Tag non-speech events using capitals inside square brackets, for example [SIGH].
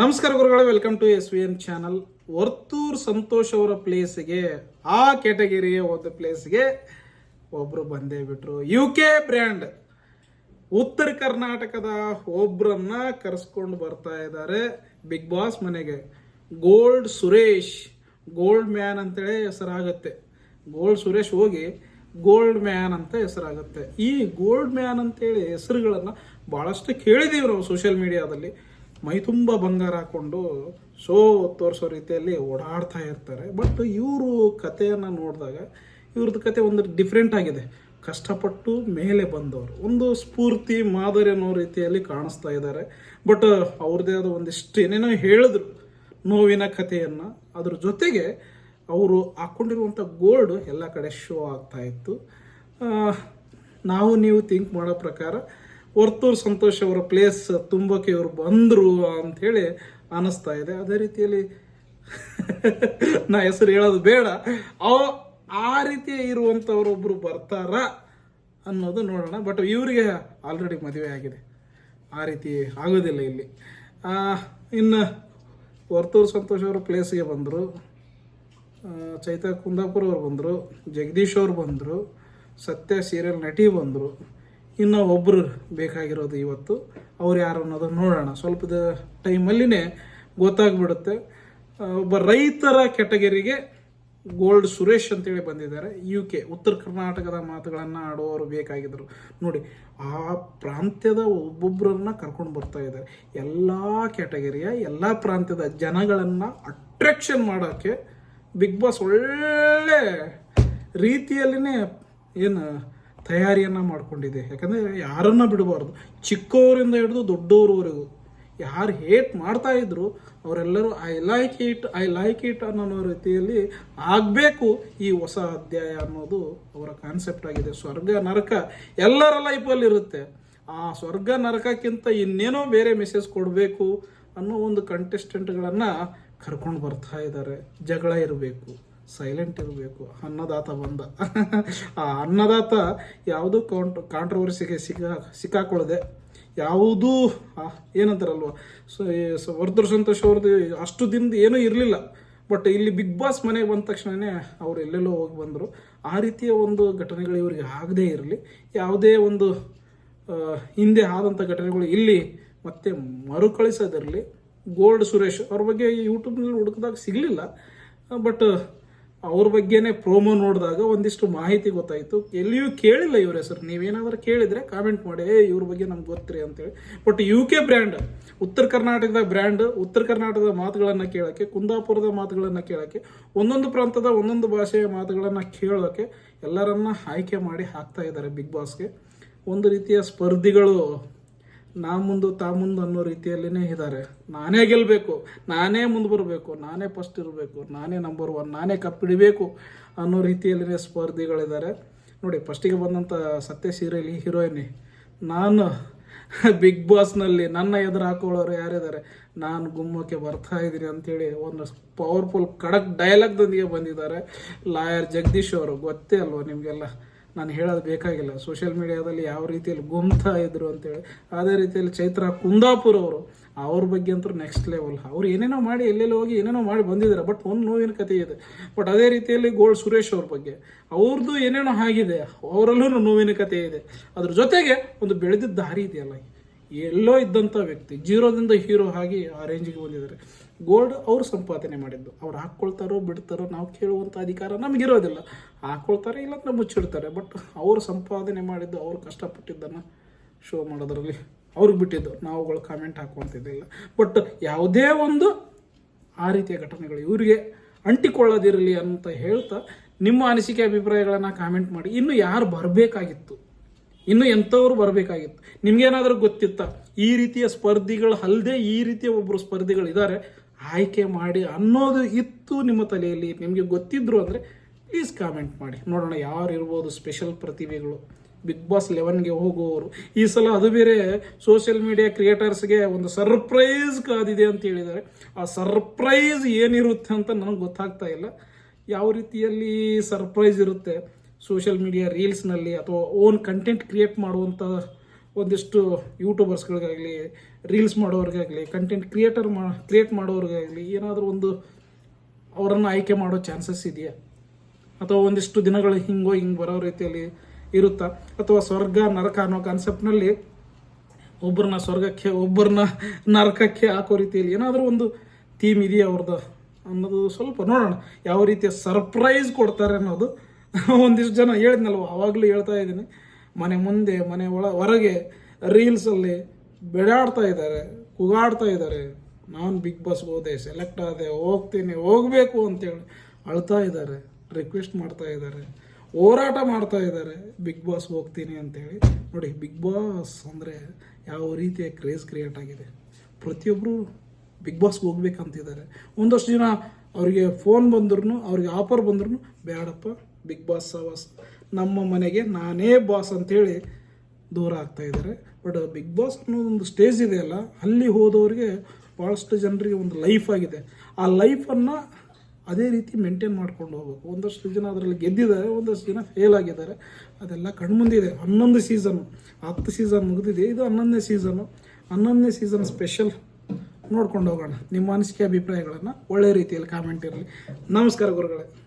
ನಮಸ್ಕಾರ ಗುರುಗಳೇ welcome to S V N channel Varthur Santhosh ಅವರ ಪ್ಲೇಸ್ಗೆ ಆ ಕ್ಯಾಟಗರಿಗೆ ಹೋದ ಪ್ಲೇಸ್ಗೆ ಒಬ್ರು ಬಂದೇ ಬಿಟ್ರು. ಯು ಕೆ ಬ್ರ್ಯಾಂಡ್ ಉತ್ತರ ಕರ್ನಾಟಕದ ಒಬ್ರನ್ನ ಕರೆಸ್ಕೊಂಡು ಬರ್ತಾ ಇದ್ದಾರೆ. ಬಿಗ್ ಬಾಸ್ ಮನೆಗೆ. ಗೋಲ್ಡ್ ಸುರೇಶ್ ಗೋಲ್ಡ್ ಮ್ಯಾನ್ ಅಂತೇಳಿ ಹೆಸರಾಗತ್ತೆ. ಗೋಲ್ಡ್ ಸುರೇಶ್ ಹೋಗಿ ಗೋಲ್ಡ್ ಮ್ಯಾನ್ ಅಂತ ಹೆಸರಾಗುತ್ತೆ. ಈ ಗೋಲ್ಡ್ ಮ್ಯಾನ್ ಅಂತೇಳಿ ಹೆಸರುಗಳನ್ನು ಭಾಳಷ್ಟು ಕೇಳಿದೀವಿ ನಾವು ಸೋಷಿಯಲ್ ಮೀಡಿಯಾದಲ್ಲಿ ಮೈ ತುಂಬ ಬಂಗಾರ ಹಾಕೊಂಡು ಶೋ ತೋರಿಸೋ ರೀತಿಯಲ್ಲಿ ಓಡಾಡ್ತಾ ಇರ್ತಾರೆ. ಬಟ್ ಇವರು ಕಥೆಯನ್ನು ನೋಡಿದಾಗ ಇವ್ರದ್ದು ಕತೆ ಒಂದು ಡಿಫ್ರೆಂಟ್ ಆಗಿದೆ. ಕಷ್ಟಪಟ್ಟು ಮೇಲೆ ಬಂದವರು. ಒಂದು ಸ್ಫೂರ್ತಿ, ಮಾದರಿ ಅನ್ನೋ ರೀತಿಯಲ್ಲಿ ಕಾಣಿಸ್ತಾ ಇದ್ದಾರೆ. ಬಟ್ ಅವ್ರದ್ದೇ ಆದ ಒಂದಿಷ್ಟು ಏನೇನೋ ಹೇಳಿದ್ರು ನೋವಿನ ಕಥೆಯನ್ನು, ಅದ್ರ ಜೊತೆಗೆ ಅವರು ಹಾಕ್ಕೊಂಡಿರುವಂಥ ಗೋಲ್ಡ್ ಎಲ್ಲ ಕಡೆ ಶೋ ಆಗ್ತಾ ಇತ್ತು. ನಾವು ನೀವು ಥಿಂಕ್ ಮಾಡೋ ಪ್ರಕಾರ ವರ್ತೂರ್ ಸಂತೋಷ್ ಅವರ ಪ್ಲೇಸ್ ತುಂಬಕ್ಕೆ ಇವರು ಬಂದರು ಅಂಥೇಳಿ ಅನ್ನಿಸ್ತಾ ಇದೆ. ಅದೇ ರೀತಿಯಲ್ಲಿ [LAUGHS] ನಾ ಹೆಸರು ಹೇಳೋದು ಬೇಡ. ಅವ ಆ ರೀತಿ ಇರುವಂಥವ್ರೊಬ್ಬರು ಬರ್ತಾರ ಅನ್ನೋದು ನೋಡೋಣ. ಬಟ್ ಇವರಿಗೆ ಆಲ್ರೆಡಿ ಮದುವೆ ಆಗಿದೆ. ಆ ರೀತಿ ಆಗೋದಿಲ್ಲ ಇಲ್ಲಿ. ಇನ್ನು ವರ್ತೂರು ಸಂತೋಷ್ ಅವರ ಪ್ಲೇಸ್ಗೆ ಬಂದರು. ಚೈತಾ ಕುಂದಾಪುರ ಅವ್ರು ಬಂದರು. ಜಗದೀಶ್ ಅವ್ರು ಬಂದರು. ಸತ್ಯ ಸೀರಿಯಲ್ ನಟಿ ಬಂದರು. ಇನ್ನು ಒಬ್ಬರು ಬೇಕಾಗಿರೋದು ಇವತ್ತು. ಅವ್ರು ಯಾರು ಅನ್ನೋದು ನೋಡೋಣ. ಸ್ವಲ್ಪದ ಟೈಮಲ್ಲಿನೇ ಗೊತ್ತಾಗ್ಬಿಡುತ್ತೆ. ಒಬ್ಬ ರೈತರ ಕೆಟಗರಿಗೆ ಗೋಲ್ಡ್ ಸುರೇಶ್ ಅಂತೇಳಿ ಬಂದಿದ್ದಾರೆ. ಯು ಕೆ ಉತ್ತರ ಕರ್ನಾಟಕದ ಮಾತುಗಳನ್ನು ಆಡುವವರು ಬೇಕಾಗಿದ್ದರು ನೋಡಿ, ಆ ಪ್ರಾಂತ್ಯದ ಒಬ್ಬೊಬ್ಬರನ್ನ ಕರ್ಕೊಂಡು ಬರ್ತಾ ಇದ್ದಾರೆ. ಎಲ್ಲ ಕ್ಯಾಟಗರಿಯ, ಎಲ್ಲ ಪ್ರಾಂತ್ಯದ ಜನಗಳನ್ನು ಅಟ್ರಾಕ್ಷನ್ ಮಾಡೋಕ್ಕೆ ಬಿಗ್ ಬಾಸ್ ಒಳ್ಳೆ ರೀತಿಯಲ್ಲಿನೇ ಏನು ತಯಾರಿಯನ್ನು ಮಾಡ್ಕೊಂಡಿದೆ. ಯಾಕಂದರೆ ಯಾರನ್ನ ಬಿಡಬಾರ್ದು. ಚಿಕ್ಕವರಿಂದ ಹಿಡಿದು ದೊಡ್ಡವರವರೆಗೂ ಯಾರು ಹೇಟ್ ಮಾಡ್ತಾ ಇದ್ರು ಅವರೆಲ್ಲರೂ I like it I like it ಅನ್ನೋ ರೀತಿಯಲ್ಲಿ ಆಗಬೇಕು ಈ ಹೊಸ ಅಧ್ಯಾಯ ಅನ್ನೋದು ಅವರ ಕಾನ್ಸೆಪ್ಟ್ ಆಗಿದೆ. ಸ್ವರ್ಗ, ನರಕ ಎಲ್ಲರ ಲೈಫಲ್ಲಿ ಇರುತ್ತೆ. ಆ ಸ್ವರ್ಗ, ನರಕಕ್ಕಿಂತ ಇನ್ನೇನೋ ಬೇರೆ ಮೆಸೇಜ್ ಕೊಡಬೇಕು ಅನ್ನೋ ಒಂದು ಕಂಟೆಸ್ಟೆಂಟ್ಗಳನ್ನು ಕರ್ಕೊಂಡು ಬರ್ತಾ ಇದ್ದಾರೆ ಜಗಳ ಇರಬೇಕು. ಸೈಲೆಂಟ್ ಇರಬೇಕು. ಅನ್ನದಾತ ಬಂದ. ಆ ಅನ್ನದಾತ ಯಾವುದೂ ಕೌಂಟ್ ಕಾಂಟ್ರವರ್ಸಿಗೆ ಸಿಕ್ಕಾ ಸಿಕ್ಕಾಕೊಳ್ಳದೆ ಯಾವುದೂ ಏನಂತಾರಲ್ವ? ಸೊ ವರ್ತೂರ್ ಸಂತೋಷ್ ಅವ್ರದ್ದು ಅಷ್ಟು ದಿನದ ಏನೂ ಇರಲಿಲ್ಲ. ಬಟ್ ಇಲ್ಲಿ ಬಿಗ್ ಬಾಸ್ ಮನೆಗೆ ಬಂದ ತಕ್ಷಣವೇ ಅವ್ರು ಎಲ್ಲೆಲ್ಲೋ ಹೋಗಿ ಬಂದರು. ಆ ರೀತಿಯ ಒಂದು ಘಟನೆಗಳು ಇವರಿಗೆ ಆಗದೇ ಇರಲಿ. ಯಾವುದೇ ಒಂದು ಹಿಂದೆ ಆದಂಥ ಘಟನೆಗಳು ಇಲ್ಲಿ ಮತ್ತೆ ಮರುಕಳಿಸೋದಿರಲಿ. ಗೋಲ್ಡ್ ಸುರೇಶ್ ಅವ್ರ ಬಗ್ಗೆ ಯೂಟ್ಯೂಬ್ನಲ್ಲಿ ಹುಡುಕಿದಾಗ ಸಿಗಲಿಲ್ಲ. ಬಟ್ ಅವ್ರ ಬಗ್ಗೆನೇ ಪ್ರೋಮೋ ನೋಡಿದಾಗ ಒಂದಿಷ್ಟು ಮಾಹಿತಿ ಗೊತ್ತಾಯಿತು. ಎಲ್ಲಿಯೂ ಕೇಳಿಲ್ಲ ಇವ್ರ ಹೆಸರು. ನೀವೇನಾದ್ರು ಕೇಳಿದರೆ ಕಾಮೆಂಟ್ ಮಾಡಿ, ಏ, ಇವ್ರ ಬಗ್ಗೆ ನಮ್ಗೆ ಗೊತ್ತ್ರಿ ಅಂತೇಳಿ. ಬಟ್ ಯು ಕೆ ಬ್ರ್ಯಾಂಡ್ ಉತ್ತರ ಕರ್ನಾಟಕದ ಬ್ರ್ಯಾಂಡ್ ಉತ್ತರ ಕರ್ನಾಟಕದ ಮಾತುಗಳನ್ನು ಕೇಳೋಕ್ಕೆ, ಕುಂದಾಪುರದ ಮಾತುಗಳನ್ನು ಕೇಳೋಕ್ಕೆ, ಒಂದೊಂದು ಪ್ರಾಂತದ ಒಂದೊಂದು ಭಾಷೆಯ ಮಾತುಗಳನ್ನು ಕೇಳೋಕ್ಕೆ ಎಲ್ಲರನ್ನ ಆಯ್ಕೆ ಮಾಡಿ ಹಾಕ್ತಾ ಇದ್ದಾರೆ ಬಿಗ್ ಬಾಸ್ಗೆ ಒಂದು ರೀತಿಯ ಸ್ಪರ್ಧಿಗಳು ನಾ ಮುಂದು ತಾ ಮುಂದೆ ಅನ್ನೋ ರೀತಿಯಲ್ಲಿನೇ ಇದ್ದಾರೆ. ನಾನೇ ಗೆಲ್ಲಬೇಕು ನಾನೇ ಮುಂದೆ ಬರಬೇಕು, ನಾನೇ ಫಸ್ಟ್ ಇರಬೇಕು, ನಾನೇ ನಂಬರ್ ಒನ್ ನಾನೇ ಕಪ್ ಹಿಡಿಬೇಕು ಅನ್ನೋ ರೀತಿಯಲ್ಲಿನೇ ಸ್ಪರ್ಧಿಗಳಿದ್ದಾರೆ. ನೋಡಿ ಫಸ್ಟಿಗೆ ಬಂದಂಥ ಸತ್ಯ ಸೀರಿಯಲ್ ಹೀರೋಯಿನಿ ನಾನು ಬಿಗ್ ಬಾಸ್ನಲ್ಲಿ ನನ್ನ ಎದುರು ಹಾಕೊಳ್ಳೋರು ಯಾರಿದ್ದಾರೆ? ನಾನು ಗುಮ್ಮಕ್ಕೆ ಬರ್ತಾ ಇದ್ದೀನಿ ಅಂತೇಳಿ ಒಂದು ಪವರ್ಫುಲ್ ಖಡಕ್ ಡೈಲಾಗ್ದೊಂದಿಗೆ ಬಂದಿದ್ದಾರೆ. ಲಾಯರ್ ಜಗದೀಶ್ ಅವರು, ಗೊತ್ತೇ ಅಲ್ವಾ ನಿಮಗೆಲ್ಲ? ನಾನು ಹೇಳೋದು ಬೇಕಾಗಿಲ್ಲ. ಸೋಷಿಯಲ್ ಮೀಡಿಯಾದಲ್ಲಿ ಯಾವ ರೀತಿಯಲ್ಲಿ ಗುಮ್ತಾ ಇದ್ರು ಅಂತೇಳಿ. ಅದೇ ರೀತಿಯಲ್ಲಿ ಚೈತ್ರ ಕುಂದಾಪುರ್ ಅವರು, ಅವ್ರ ಬಗ್ಗೆ ಅಂತೂ ನೆಕ್ಸ್ಟ್ ಲೆವೆಲ್ ಅವ್ರು ಏನೇನೋ ಮಾಡಿ ಎಲ್ಲೆಲ್ಲಿ ಹೋಗಿ ಏನೇನೋ ಮಾಡಿ ಬಂದಿದ್ದಾರೆ. ಬಟ್ ಒಂದು ನೋವಿನ ಕಥೆ ಇದೆ. ಬಟ್ ಅದೇ ರೀತಿಯಲ್ಲಿ ಗೋಲ್ಡ್ ಸುರೇಶ್ ಅವ್ರ ಬಗ್ಗೆ. ಅವ್ರದ್ದು ಏನೇನೋ ಆಗಿದೆ ಅವರಲ್ಲೂ ನೋವಿನ ಕಥೆ ಇದೆ. ಅದ್ರ ಜೊತೆಗೆ ಒಂದು ಬೆಳೆದಿದ್ದ ದಾರಿ ಇದೆಯಲ್ಲ ಎಲ್ಲೋ ಇದ್ದಂಥ ವ್ಯಕ್ತಿ, ಜೀರೋದಿಂದ ಹೀರೋ ಆಗಿ ಆ ರೇಂಜಿಗೆ ಬಂದಿದ್ದಾರೆ. ಗೋಲ್ಡ್ ಅವ್ರು ಸಂಪಾದನೆ ಮಾಡಿದ್ದು. ಅವ್ರು ಹಾಕ್ಕೊಳ್ತಾರೋ ಬಿಡ್ತಾರೋ ನಾವು ಕೇಳುವಂಥ ಅಧಿಕಾರ ನಮಗಿರೋದಿಲ್ಲ. ಹಾಕ್ಕೊಳ್ತಾರೆ ಇಲ್ಲ ಅಂದ್ರೆ ಮುಚ್ಚಿಡ್ತಾರೆ. ಬಟ್ ಅವರು ಸಂಪಾದನೆ ಮಾಡಿದ್ದು, ಅವ್ರು ಕಷ್ಟಪಟ್ಟಿದ್ದನ್ನು ಶೋ ಮಾಡೋದ್ರಲ್ಲಿ ಅವ್ರಿಗೆ ಬಿಟ್ಟಿದ್ದು. ನಾವುಗಳು ಕಾಮೆಂಟ್ ಹಾಕುವಂಥದ್ದಿಲ್ಲ ಬಟ್ ಯಾವುದೇ ಒಂದು ಆ ರೀತಿಯ ಘಟನೆಗಳು ಇವರಿಗೆ ಅಂಟಿಕೊಳ್ಳೋದಿರಲಿ ಅಂತ ಹೇಳ್ತಾ ನಿಮ್ಮ ಅನಿಸಿಕೆ ಅಭಿಪ್ರಾಯಗಳನ್ನು ಕಾಮೆಂಟ್ ಮಾಡಿ. ಇನ್ನು ಯಾರು ಬರಬೇಕಾಗಿತ್ತು? ಇನ್ನು ಎಂಥವ್ರು ಬರಬೇಕಾಗಿತ್ತು. ನಿಮ್ಗೇನಾದರೂ ಗೊತ್ತಿತ್ತಾ? ಈ ರೀತಿಯ ಸ್ಪರ್ಧಿಗಳು ಅಲ್ಲದೆ ಈ ರೀತಿಯ ಒಬ್ಬರು ಸ್ಪರ್ಧಿಗಳಿದ್ದಾರೆ, ಆಯ್ಕೆ ಮಾಡಿ ಅನ್ನೋದು ಇತ್ತು ನಿಮ್ಮ ತಲೆಯಲ್ಲಿ, ನಿಮಗೆ ಗೊತ್ತಿದ್ರು ಅಂದರೆ ಪ್ಲೀಸ್ ಕಾಮೆಂಟ್ ಮಾಡಿ. ನೋಡೋಣ ಯಾರು ಇರ್ಬೋದು ಸ್ಪೆಷಲ್ ಪ್ರತಿಭೆಗಳು. ಬಿಗ್ ಬಾಸ್ ಲೆವೆನ್ಗೆ ಹೋಗುವವರು. ಈ ಸಲ ಅದು ಬೇರೆ ಸೋಷಿಯಲ್ ಮೀಡಿಯಾ ಕ್ರಿಯೇಟರ್ಸ್ಗೆ ಒಂದು ಸರ್ಪ್ರೈಸ್ ಕಾದಿದೆ ಅಂತ ಹೇಳಿದ್ದಾರೆ. ಆ ಸರ್ಪ್ರೈಸ್ ಏನಿರುತ್ತೆ ಅಂತ ನನಗೆ ಗೊತ್ತಾಗ್ತಾ ಇಲ್ಲ. ಯಾವ ರೀತಿಯಲ್ಲಿ ಸರ್ಪ್ರೈಸ್ ಇರುತ್ತೆ? ಸೋಷಿಯಲ್ ಮೀಡಿಯಾ ರೀಲ್ಸ್ನಲ್ಲಿ ಅಥವಾ ಓನ್ ಕಂಟೆಂಟ್ ಕ್ರಿಯೇಟ್ ಮಾಡುವಂಥ ಒಂದಿಷ್ಟು ಯೂಟ್ಯೂಬರ್ಸ್ಗಳಿಗಾಗಲಿ ರೀಲ್ಸ್ ಮಾಡೋರಿಗಾಗಲಿ ಕಂಟೆಂಟ್ ಕ್ರಿಯೇಟರ್ ಮಾ ಕ್ರಿಯೇಟ್ ಮಾಡೋರಿಗಾಗಲಿ ಏನಾದರೂ ಒಂದು ಅವರನ್ನು ಆಯ್ಕೆ ಮಾಡೋ ಚಾನ್ಸಸ್ ಇದೆಯಾ? ಅಥವಾ ಒಂದಿಷ್ಟು ದಿನಗಳು ಹಿಂಗೋ ಹಿಂಗೆ ಬರೋ ರೀತಿಯಲ್ಲಿ ಇರುತ್ತಾ? ಅಥವಾ ಸ್ವರ್ಗ, ನರಕ ಅನ್ನೋ ಕಾನ್ಸೆಪ್ಟ್ನಲ್ಲಿ ಒಬ್ಬರನ್ನ ಸ್ವರ್ಗಕ್ಕೆ, ಒಬ್ಬರನ್ನ ನರಕಕ್ಕೆ ಹಾಕೋ ರೀತಿಯಲ್ಲಿ ಏನಾದರೂ ಒಂದು ಥೀಮ್ ಇದೆಯಾ ಅವ್ರದ್ದು ಅನ್ನೋದು ಸ್ವಲ್ಪ ನೋಡೋಣ. ಯಾವ ರೀತಿಯ ಸರ್ಪ್ರೈಸ್ ಕೊಡ್ತಾರೆ ಅನ್ನೋದು ಒಂದಿಷ್ಟು ಜನ ಹೇಳಿದ್ನಲ್ವ, ಅವಾಗಲೂ ಹೇಳ್ತಾ ಇದ್ದೀನಿ. ಮನೆ ಮುಂದೆ, ಮನೆ ಒಳ, ಹೊರಗೆ ರೀಲ್ಸಲ್ಲಿ ಬೆಡಾಡ್ತಾ ಇದ್ದಾರೆ, ಕೂಗಾಡ್ತಾ ಇದ್ದಾರೆ. ನಾನು ಬಿಗ್ ಬಾಸ್ ಹೋದೆ ಸೆಲೆಕ್ಟ್ ಆದೆ, ಹೋಗ್ತೀನಿ, ಹೋಗಬೇಕು ಅಂತೇಳಿ ಅಳ್ತಾ ಇದ್ದಾರೆ ರಿಕ್ವೆಸ್ಟ್ ಮಾಡ್ತಾ ಇದ್ದಾರೆ, ಹೋರಾಟ ಮಾಡ್ತಾ ಇದ್ದಾರೆ. ಬಿಗ್ ಬಾಸ್ ಹೋಗ್ತೀನಿ ಅಂತೇಳಿ. ನೋಡಿ ಬಿಗ್ ಬಾಸ್ ಅಂದರೆ ಯಾವ ರೀತಿಯ ಕ್ರೇಜ್ ಕ್ರಿಯೇಟ್ ಆಗಿದೆ. ಪ್ರತಿಯೊಬ್ಬರು ಬಿಗ್ ಬಾಸ್ಗೆ ಹೋಗ್ಬೇಕಂತಿದ್ದಾರೆ. ಒಂದಷ್ಟು ಜನ ಅವರಿಗೆ ಫೋನ್ ಬಂದ್ರೂ ಅವ್ರಿಗೆ ಆಫರ್ ಬಂದ್ರೂ ಬೇಡಪ್ಪ ಬಿಗ್ ಬಾಸ್ ಸವಾಸ್. ನಮ್ಮ ಮನೆಗೆ ನಾನೇ ಬಾಸ್ ಅಂತೇಳಿ ದೂರ ಆಗ್ತಾ ಇದ್ದಾರೆ ಬಟ್ ಬಿಗ್ ಬಾಸ್ ಅನ್ನೋದೊಂದು ಸ್ಟೇಜ್ ಇದೆಯಲ್ಲ ಅಲ್ಲಿ ಹೋದವ್ರಿಗೆ ಭಾಳಷ್ಟು ಜನರಿಗೆ ಒಂದು ಲೈಫ್ ಆಗಿದೆ. ಆ ಲೈಫನ್ನು ಅದೇ ರೀತಿ ಮೇಂಟೈನ್ ಮಾಡ್ಕೊಂಡು ಹೋಗ್ಬೇಕು. ಒಂದಷ್ಟು ಜನ ಅದರಲ್ಲಿ ಗೆದ್ದಿದ್ದಾರೆ, ಒಂದಷ್ಟು ಜನ ಫೇಲ್ ಆಗಿದ್ದಾರೆ. ಅದೆಲ್ಲ ಕಣ್ಮುಂದಿದೆ ಹನ್ನೊಂದು ಸೀಸನ್ನು ಹತ್ತು ಸೀಸನ್ ಮುಗಿದಿದೆ. ಇದು ಹನ್ನೊಂದನೇ ಸೀಸನು ಹನ್ನೊಂದನೇ ಸೀಸನ್ ಸ್ಪೆಷಲ್ ನೋಡ್ಕೊಂಡು ಹೋಗೋಣ. ನಿಮ್ಮ ಅನಿಸಿಕೆ ಅಭಿಪ್ರಾಯಗಳನ್ನು ಒಳ್ಳೆ ರೀತಿಯಲ್ಲಿ ಕಾಮೆಂಟ್ ಇರಲಿ. ನಮಸ್ಕಾರ ಗುರುಗಳೇ.